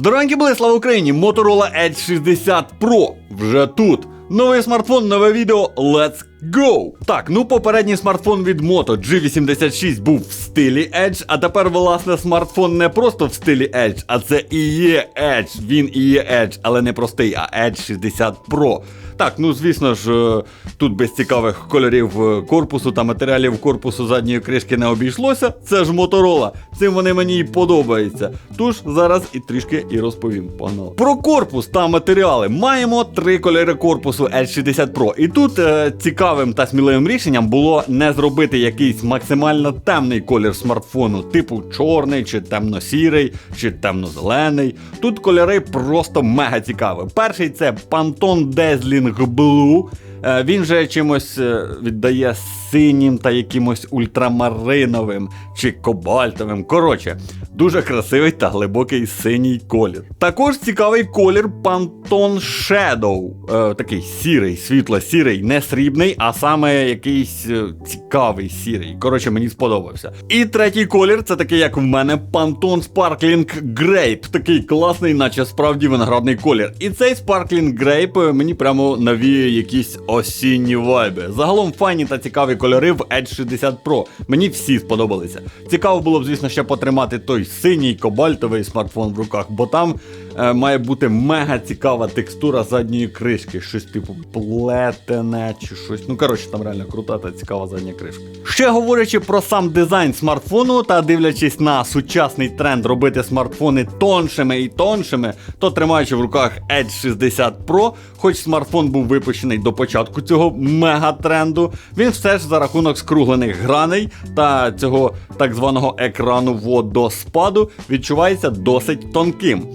Здоровенькі були, слава Україні! Motorola Edge 60 Pro вже тут. Новий смартфон, нове відео. Let's go! Так, ну попередній смартфон від Moto G86 був в стилі Edge, а тепер, власне, смартфон не просто в стилі Edge, а це і є Edge. Він і є Edge, але не простий, а Edge 60 Pro. Так, ну звісно ж, е, тут без цікавих кольорів е, корпусу та матеріалів корпусу задньої кришки не обійшлося. Це ж Motorola. Цим вони мені і подобаються. Тож зараз і трішки і розповім. Погнали. Про корпус та матеріали маємо три кольори корпусу L60 Pro. І тут е, цікавим та сміливим рішенням було не зробити якийсь максимально темний колір смартфону, типу чорний, чи темно-сірий, чи темно-зелений. Тут кольори просто мега цікаві. Перший це Pantone Dazzling Blue. Е, Він же чимось е, віддає синім та якимось ультрамариновим чи кобальтовим. Коротше, дуже красивий та глибокий синій колір. Також цікавий колір Pantone Shadow. Е, такий сірий, світло-сірий, не срібний, а саме якийсь е, цікавий сірий. Коротше, мені сподобався. І третій колір це такий, як в мене, Pantone Sparkling Grape. Такий класний, наче справді виноградний колір. І цей Sparkling Grape е, мені прямо навіє якісь осінні вайби. Загалом файні та цікаві кольори в Edge 60 Pro. Мені всі сподобалися. Цікаво було б, звісно, ще потримати той синій кобальтовий смартфон в руках, бо там має бути мега цікава текстура задньої кришки. Щось типу плетене чи щось. Ну коротше, там реально крута та цікава задня кришка. Ще говорячи про сам дизайн смартфону та дивлячись на сучасний тренд робити смартфони тоншими і тоншими, то тримаючи в руках Edge 60 Pro, хоч смартфон був випущений до початку цього мегатренду, він все ж за рахунок скруглених граней та цього так званого екрану водоспаду відчувається досить тонким.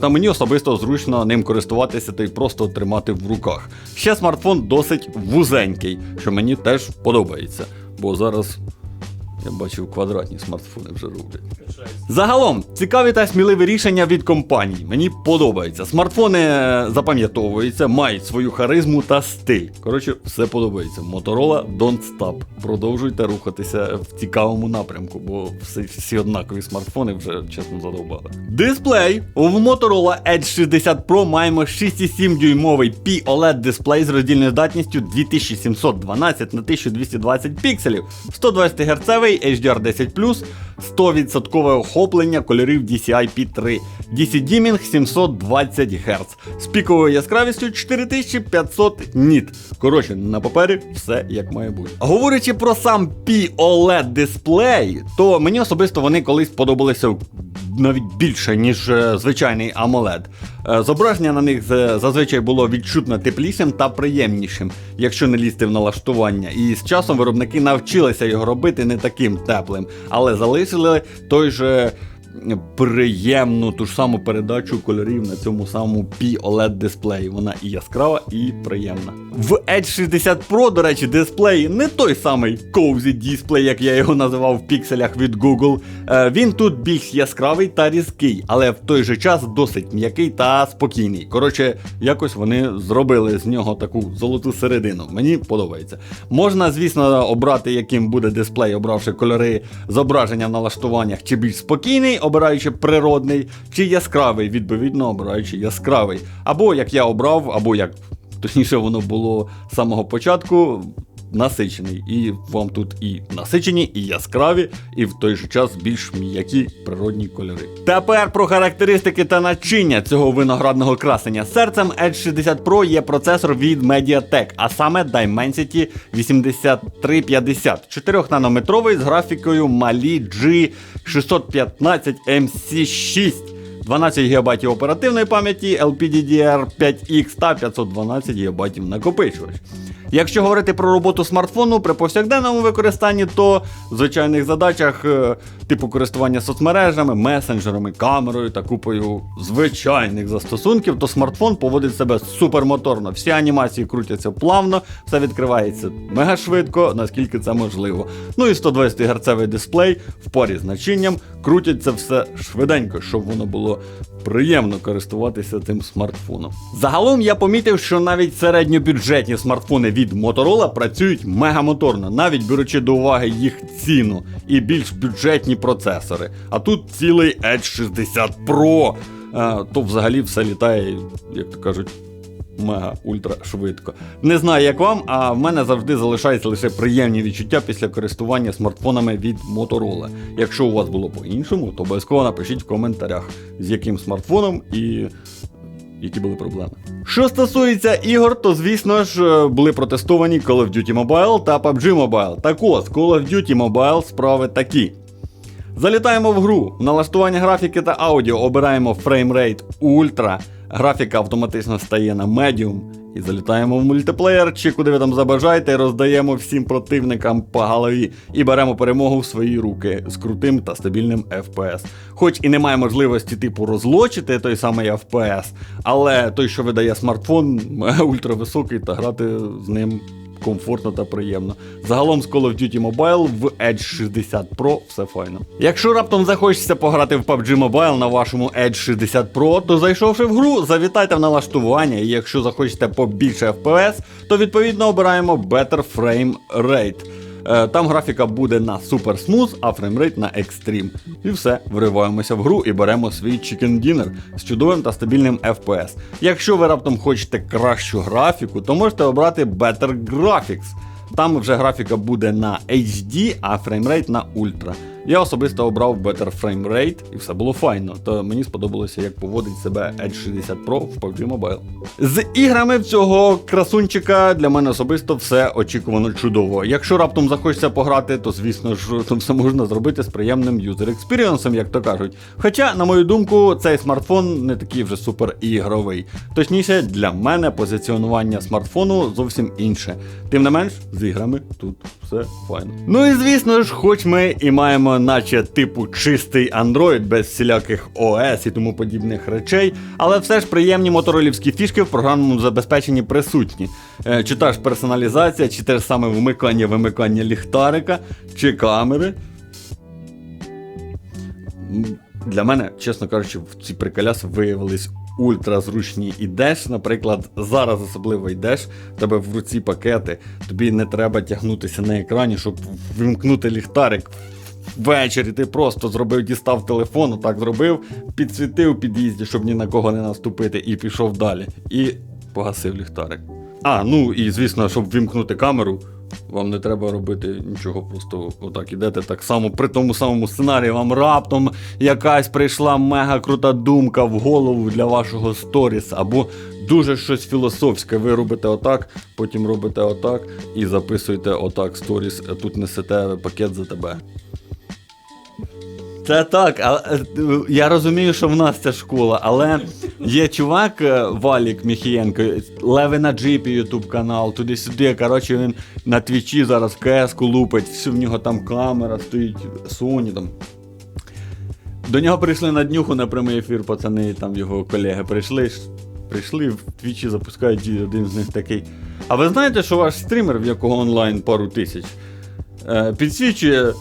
Та мені особисто зручно ним користуватися та й просто тримати в руках. Ще смартфон досить вузенький, що мені теж подобається. Бо зараз я бачив квадратні смартфони вже роблять. Загалом, цікаві та сміливі рішення від компаній. Мені подобається. Смартфони е, запам'ятовуються, мають свою харизму та стиль. Коротше, все подобається. Motorola Don't Stop. Продовжуйте рухатися в цікавому напрямку, бо всі, всі однакові смартфони вже чесно задовбали. Дисплей. У Motorola Edge 60 Pro маємо 6,7 дюймовий POLED дисплей з роздільною здатністю 2712 на 1220 пікселів, 120 Гц HDR10+, 100% охоплення кольорів DCI-P3, DC Dimming 720 Гц з піковою яскравістю 4500 ніт. Коротше, на папері все як має бути. Говорячи про сам POLED дисплей, то мені особисто вони колись подобалися навіть більше, ніж е, звичайний AMOLED. Е, Зображення на них з- зазвичай було відчутно теплішим та приємнішим, якщо не лізти в налаштування. І з часом виробники навчилися його робити не таким теплим, але залишили той же приємну ту ж саму передачу кольорів на цьому самому POLED дисплеї. Вона і яскрава, і приємна. В Edge 60 Pro, до речі, дисплей не той самий Cozy дисплей, як я його називав в пікселях від Google. Е, Він тут більш яскравий та різкий, але в той же час досить м'який та спокійний. Коротше, якось вони зробили з нього таку золоту середину. Мені подобається. Можна, звісно, обрати, яким буде дисплей, обравши кольори зображення в налаштуваннях, чи більш спокійний, обираючи природний, чи яскравий, відповідно, обираючи яскравий. Або як я обрав, або як точніше воно було з самого початку. Насичений, і вам тут і насичені, і яскраві, і в той же час більш м'які природні кольори. Тепер про характеристики та начиння цього виноградного красення. Серцем Edge 60 Pro є процесор від MediaTek, а саме Dimensity 8350, 4-нанометровий з графікою Mali G615 MC6. 12 ГБ оперативної пам'яті, LPDDR5X та 512 ГБ накопичувач. Якщо говорити про роботу смартфону при повсякденному використанні, то в звичайних задачах е, типу користування соцмережами, месенджерами, камерою та купою звичайних застосунків, то смартфон поводить себе супермоторно. Всі анімації крутяться плавно, все відкривається мега швидко, наскільки це можливо. Ну і 120 Гц дисплей в парі з начинням крутяться все швиденько, щоб воно було приємно користуватися цим смартфоном. Загалом я помітив, що навіть середньобюджетні смартфони Motorola працюють мегамоторно, навіть беручи до уваги їх ціну і більш бюджетні процесори. А тут цілий Edge 60 Pro. е, то взагалі все літає, як то кажуть. Мега ультра швидко. Не знаю, як вам, а в мене завжди залишаються лише приємні відчуття після користування смартфонами від Motorola. Якщо у вас було по-іншому, то обов'язково напишіть в коментарях, з яким смартфоном і які були проблеми. Що стосується ігор, то звісно ж е, були протестовані Call of Duty Mobile та PUBG Mobile. Так ось, Call of Duty Mobile справи такі. Залітаємо в гру. Налаштування графіки та аудіо обираємо фреймрейт Ultra. Графіка автоматично стає на медіум. І залітаємо в мультиплеєр, чи куди ви там забажаєте, роздаємо всім противникам по голові і беремо перемогу в свої руки з крутим та стабільним FPS. Хоч і немає можливості типу розлочити той самий FPS, але той, що видає смартфон, ультрависокий, та грати з ним комфортно та приємно. Загалом з Call of Duty Mobile в Edge 60 Pro все файно. Якщо раптом захочеться пограти в PUBG Mobile на вашому Edge 60 Pro, то зайшовши в гру, завітайте в налаштування, і якщо захочете побільше FPS, то відповідно обираємо Better Frame Rate. Е, Там графіка буде на Super Smooth, а фреймрейт на Extreme. І все, вриваємося в гру і беремо свій Chicken Dinner з чудовим та стабільним FPS. Якщо ви раптом хочете кращу графіку, то можете обрати Better Graphics. Там вже графіка буде на HD, а фреймрейт на Ultra. Я особисто обрав Better Frame Rate і все було файно. То мені сподобалося, як поводить себе Edge 60 Pro в PUBG Mobile. З іграми цього красунчика для мене особисто все очікувано чудово. Якщо раптом захочеться пограти, то звісно ж то все можна зробити з приємним юзер експіріансом, як то кажуть. Хоча, на мою думку, цей смартфон не такий вже супер ігровий. Точніше, для мене позиціонування смартфону зовсім інше. Тим не менш, з іграми тут все файно. Ну і звісно ж, хоч ми і маємо, наче типу чистий Android без всіляких ОС і тому подібних речей, але все ж приємні моторолівські фішки в програмному забезпеченні присутні. Е, чи та ж персоналізація, чи те ж саме вмикання, вимикання ліхтарика, чи камери. Для мене, чесно кажучи, в ці приколяси виявились ультразручні. Ідеш, наприклад, зараз особливо йдеш, в тебе в руці пакети, тобі не треба тягнутися на екрані, щоб вимкнути ліхтарик. Ввечері ти просто зробив, дістав телефон, так зробив, підсвітив у під'їзді, щоб ні на кого не наступити, і пішов далі. І погасив ліхтарик. А, ну і звісно, щоб вімкнути камеру, вам не треба робити нічого, просто отак ідете так само при тому самому сценарії. Вам раптом якась прийшла мега крута думка в голову для вашого сторіс, або дуже щось філософське. Ви робите отак, потім робите отак і записуєте отак сторіс. Тут несете пакет за тебе. Це так, але е, я розумію, що в нас ця школа, але є чувак е, Валік Міхієнко, Леви на джипі Ютуб канал, туди-сюди. Коротше, він на твічі зараз КС-ку лупить, всю в нього там камера стоїть, Sony там. До нього прийшли на днюху на прямий ефір, пацани, там його колеги прийшли. Прийшли в твічі, запускають і один з них такий. А ви знаєте, що ваш стрімер, в якого онлайн пару тисяч, е, підсвічує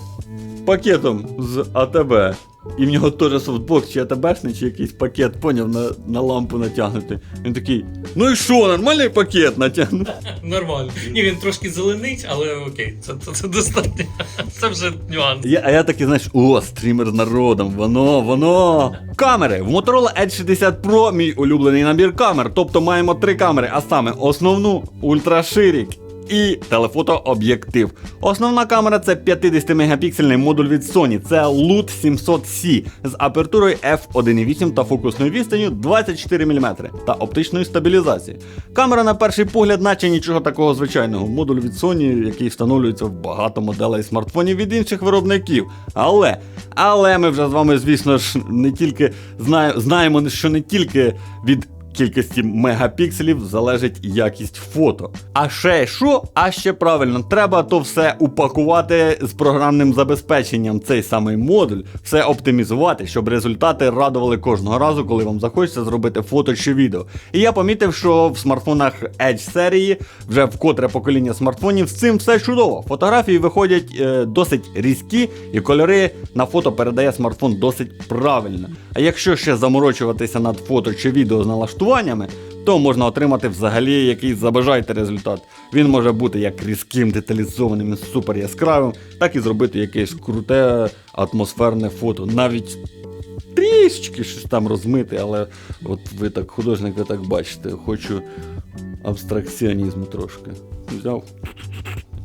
пакетом з АТБ. І в нього теж софтбокс чи АТБшний, чи якийсь пакет, поняв, на, на лампу натягнути. Він такий, ну і що, нормальний пакет натягнути? Нормально. Ні, він трошки зеленить, але окей, це, це, це достатньо. Це вже нюанс. Я, а я такий, знаєш, о, стрімер з народом, воно, воно. Камери. В Motorola Edge 60 Pro мій улюблений набір камер. Тобто маємо три камери, а саме основну, ультраширік і телефотооб'єктив. Основна камера це 50-мегапіксельний модуль від Sony. Це LUT 700C з апертурою f1.8 та фокусною відстанню 24 мм та оптичною стабілізацією. Камера на перший погляд, наче нічого такого звичайного. Модуль від Sony, який встановлюється в багато моделей смартфонів від інших виробників. Але, але ми вже з вами, звісно ж, не тільки знає, знаємо, що не тільки від кількості мегапікселів залежить якість фото. А ще що? А ще правильно, треба то все упакувати з програмним забезпеченням, цей самий модуль, все оптимізувати, щоб результати радували кожного разу, коли вам захочеться зробити фото чи відео. І я помітив, що в смартфонах Edge серії вже вкотре покоління смартфонів з цим все чудово. Фотографії виходять е, досить різкі, і кольори на фото передає смартфон досить правильно. А якщо ще заморочуватися над фото чи відео з налаштуваннями, то можна отримати взагалі якийсь забажайте результат. Він може бути як різким, деталізованим і супер яскравим, так і зробити якесь круте атмосферне фото. Навіть трішечки щось там розмити, але от ви так, художник, ви так бачите, хочу абстракціонізму трошки. Взяв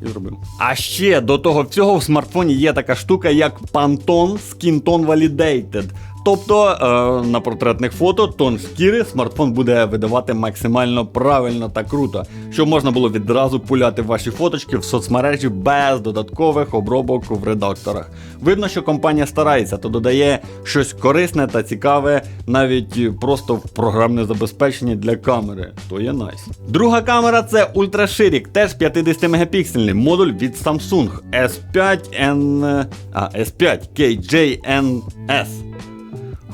і зробив. А ще до того всього в смартфоні є така штука, як Pantone Skin Tone Validated. Тобто е, на портретних фото тон шкіри смартфон буде видавати максимально правильно та круто, щоб можна було відразу пуляти ваші фоточки в соцмережі без додаткових обробок в редакторах. Видно, що компанія старається, то додає щось корисне та цікаве, навіть просто в програмне забезпечення для камери. То є найс. Друга камера це ультраширік, теж 50 мегапіксельний модуль від Samsung S5N а, S5 KJNS.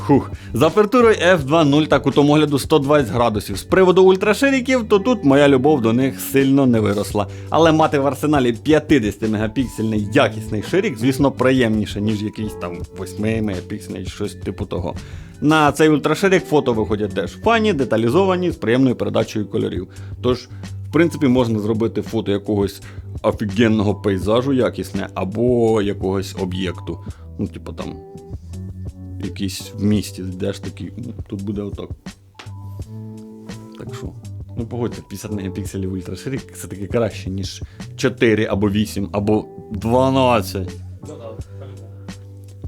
Хух. З апертурою F2.0 та кутом огляду 120 градусів. З приводу ультраширіків, то тут моя любов до них сильно не виросла. Але мати в арсеналі 50 мегапіксельний якісний ширік, звісно, приємніше, ніж якийсь там 8 мегапіксельний, щось типу того. На цей ультраширік фото виходять теж фані, деталізовані, з приємною передачею кольорів. Тож, в принципі, можна зробити фото якогось офігенного пейзажу якісне або якогось об'єкту. Ну, типу там якийсь в місті, йдеш такий, тут буде отак. Так що. Ну погодьте, 50 мегапікселів ультраширик це таки краще, ніж 4 або 8, або 12.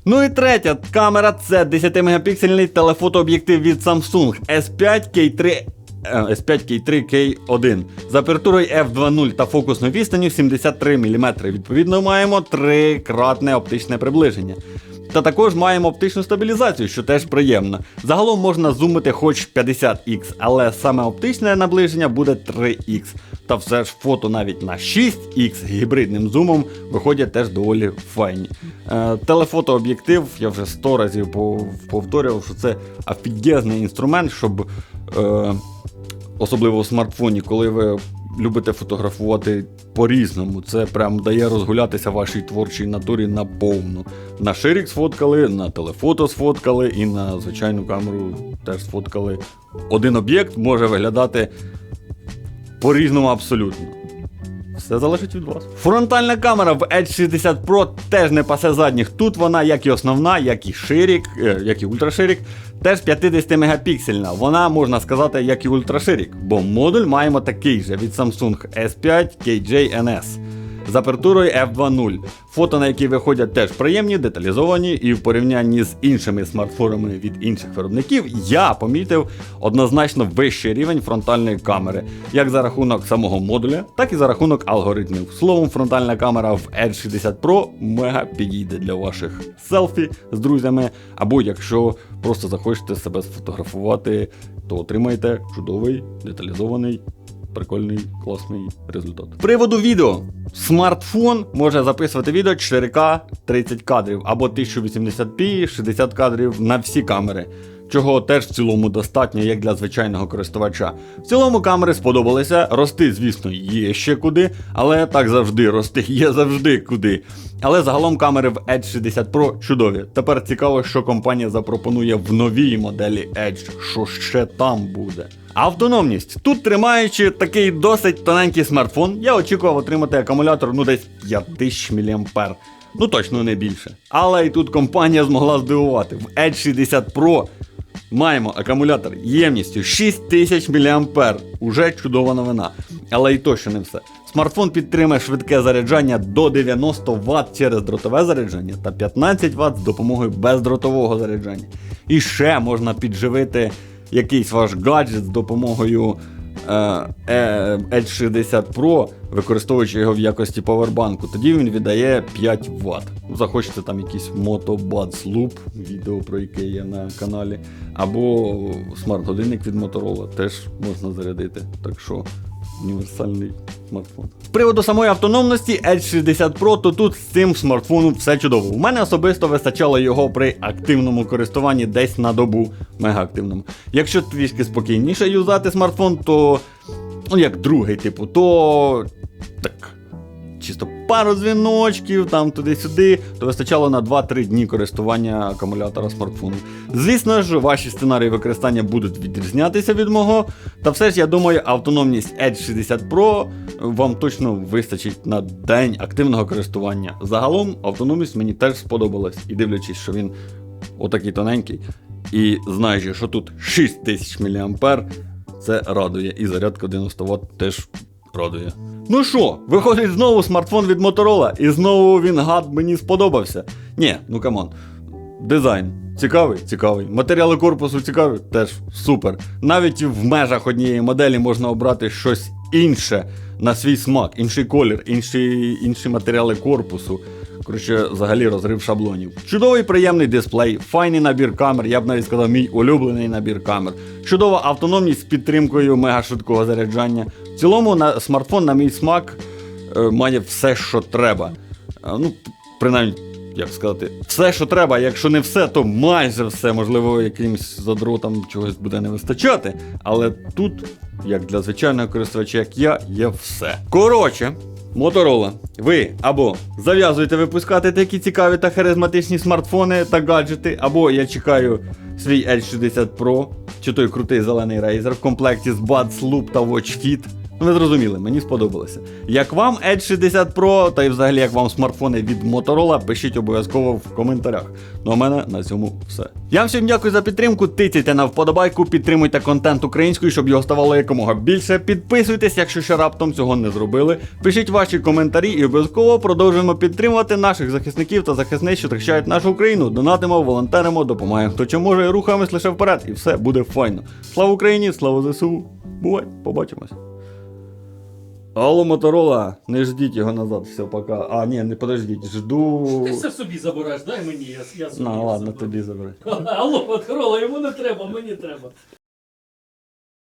Ну і третя камера це 10-мегапіксельний телефотооб'єктив від Samsung S5 K3 е, S5 K3 K1 з апертурою F2.0 та фокусною відстанню 73 мм. Відповідно, маємо трикратне оптичне приближення. Та також маємо оптичну стабілізацію, що теж приємно. Загалом можна зумити хоч 50х, але саме оптичне наближення буде 3х. Та все ж фото навіть на 6х гібридним зумом виходять теж доволі файні. Е, телефотооб'єктив, я вже 100 разів повторював, що це офігезний інструмент, щоб. Е, особливо у смартфоні, коли ви любите фотографувати по-різному. Це прям дає розгулятися вашій творчій натурі на повну. На ширік сфоткали, на телефото сфоткали і на звичайну камеру теж сфоткали. Один об'єкт може виглядати по-різному абсолютно. Все залежить від вас. Фронтальна камера в Edge 60 Pro теж не пасе задніх. Тут вона, як і основна, як і ширік, е, як і ультраширік, теж 50 мегапіксельна. Вона можна сказати, як і ультраширік, бо модуль маємо такий же від Samsung S5 KJNS з апертурою F2.0. Фото, на які виходять, теж приємні, деталізовані, і в порівнянні з іншими смартфонами від інших виробників, я помітив однозначно вищий рівень фронтальної камери, як за рахунок самого модуля, так і за рахунок алгоритмів. Словом, фронтальна камера в Edge 60 Pro мега підійде для ваших селфі з друзями, або якщо просто захочете себе сфотографувати, то отримаєте чудовий деталізований прикольний, класний результат. Приводу відео. Смартфон може записувати відео 4К 30 кадрів або 1080p 60 кадрів на всі камери. Чого теж в цілому достатньо, як для звичайного користувача. В цілому камери сподобалися. Рости, звісно, є ще куди, але так завжди рости є завжди куди. Але загалом камери в Edge 60 Pro чудові. Тепер цікаво, що компанія запропонує в новій моделі Edge, що ще там буде. Автономність. Тут тримаючи такий досить тоненький смартфон, я очікував отримати акумулятор ну десь 5000 мАh. Ну точно не більше. Але і тут компанія змогла здивувати. В Edge 60 Pro маємо акумулятор ємністю 6000 мА. Уже чудова новина. Але і то ще не все. Смартфон підтримує швидке заряджання до 90 Вт через дротове заряджання та 15 Вт з допомогою бездротового заряджання. І ще можна підживити якийсь ваш гаджет з допомогою Edge 60 Pro, використовуючи його в якості павербанку, тоді він віддає 5 Вт. Захочете там якийсь Moto Buds Loop, відео про яке є на каналі, або смарт-годинник від Motorola теж можна зарядити. Так що універсальний смартфон. З приводу самої автономності Edge 60 Pro, то тут з цим смартфоном все чудово. У мене особисто вистачало його при активному користуванні десь на добу, мегаактивному. Якщо трішки спокійніше юзати смартфон, то ну як другий, типу, то так. Чисто пару дзвіночків, там туди-сюди, то вистачало на 2-3 дні користування акумулятора смартфону. Звісно ж, ваші сценарії використання будуть відрізнятися від мого. Та все ж я думаю, автономність Edge 60 Pro вам точно вистачить на день активного користування. Загалом автономність мені теж сподобалась, і дивлячись, що він отакий тоненький. І знаючи, що тут 6000 мА, це радує. І зарядка 90 Вт теж радує. Ну що, виходить знову смартфон від Motorola, і знову він гад мені сподобався. Ні, ну камон. Дизайн цікавий, цікавий. Матеріали корпусу цікаві, теж супер. Навіть в межах однієї моделі можна обрати щось інше на свій смак, інший колір, інші, інші матеріали корпусу. Коротше, взагалі розрив шаблонів. Чудовий приємний дисплей, файний набір камер, я б навіть сказав, мій улюблений набір камер. Чудова автономність з підтримкою мегашвидкого заряджання. В цілому на смартфон, на мій смак, е, має все, що треба. Е, Ну, принаймні, як сказати, все, що треба. Якщо не все, то майже все. Можливо, якимсь задротам чогось буде не вистачати. Але тут, як для звичайного користувача, як я, є все. Коротше. Motorola, ви або зав'язуєте випускати такі цікаві та харизматичні смартфони та гаджети, або я чекаю свій L60 Pro, чи той крутий зелений Razer в комплекті з Buds Loop та WatchFit. Fit. Ну, зрозуміли, мені сподобалося. Як вам Edge 60 Pro, та й взагалі як вам смартфони від Motorola, пишіть обов'язково в коментарях. Ну а мене на цьому все. Я вам всім дякую за підтримку. Тицяйте на вподобайку, підтримуйте контент українською, щоб його ставало якомога більше. Підписуйтесь, якщо ще раптом цього не зробили. Пишіть ваші коментарі і обов'язково продовжуємо підтримувати наших захисників та захисниць, що захищають нашу Україну. Донатимо, волонтеримо, допомагаємо хто чим може, рухаємось лише вперед, і все буде файно. Слава Україні, слава ЗСУ! Бувай, побачимось. Алло, Моторола, не ждіть його назад, все, пока. А, ні, не подождіть, жду. Ти все собі забираєш, дай мені, я, я собі. Ну, ладно, заберу. тобі забирай. Алло, Моторола, йому не треба, мені треба.